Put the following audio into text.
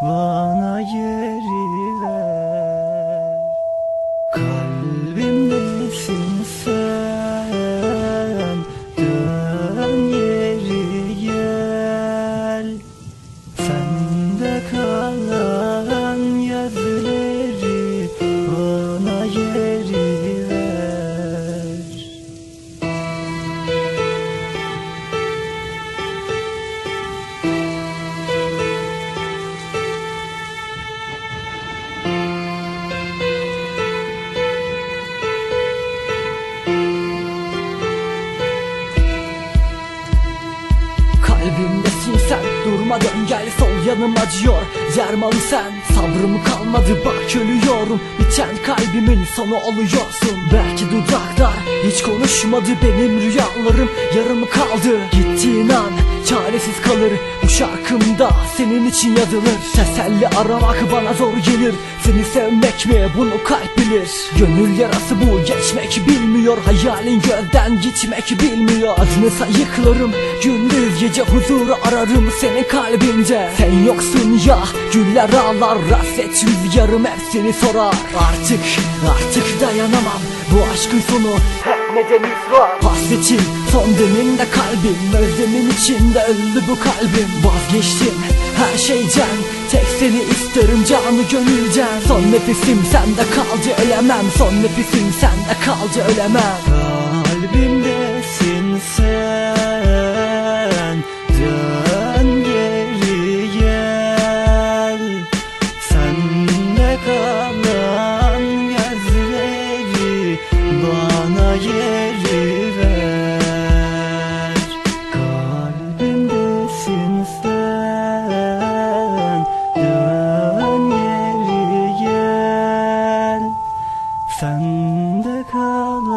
Вона. Durma dön gel sol yanım acıyor. Zermalı sen? Sabrım kalmadı bak ölüyorum. Biten kalbimin sonu oluyorsun Belki dudaklar hiç konuşmadı benim rüyalarım. Yarım kaldı Gittiğin an çaresiz kalır Bu şarkımda senin için yazılır. Teselli aramak bana zor gelir. Seni sevmek mi? Bunu kalp bilir. Gönül yarası bu geçmek bilmiyor. Hayalin gözden gitmek bilmiyor. Adını sayıklarım gündüz gece huzuru ararım senin kalbinde. Sen yoksun ya güller ağlar Hasret rüzgarım hepsini sorar. Artık artık dayanamam Bu aşkın sonu nedeni var. Hasretin son deminde kalbim Özlemin içinde öldü bu kalbim. Vazgeçtim her şeyden Tek seni isterim canı gönülden Son nefesim sende kaldı ölemem. Son nefesim sende kaldı ölemem. Kalbimdesin sen yeri ver. Kalbimdesin sen Dön geri gel. Sen de kal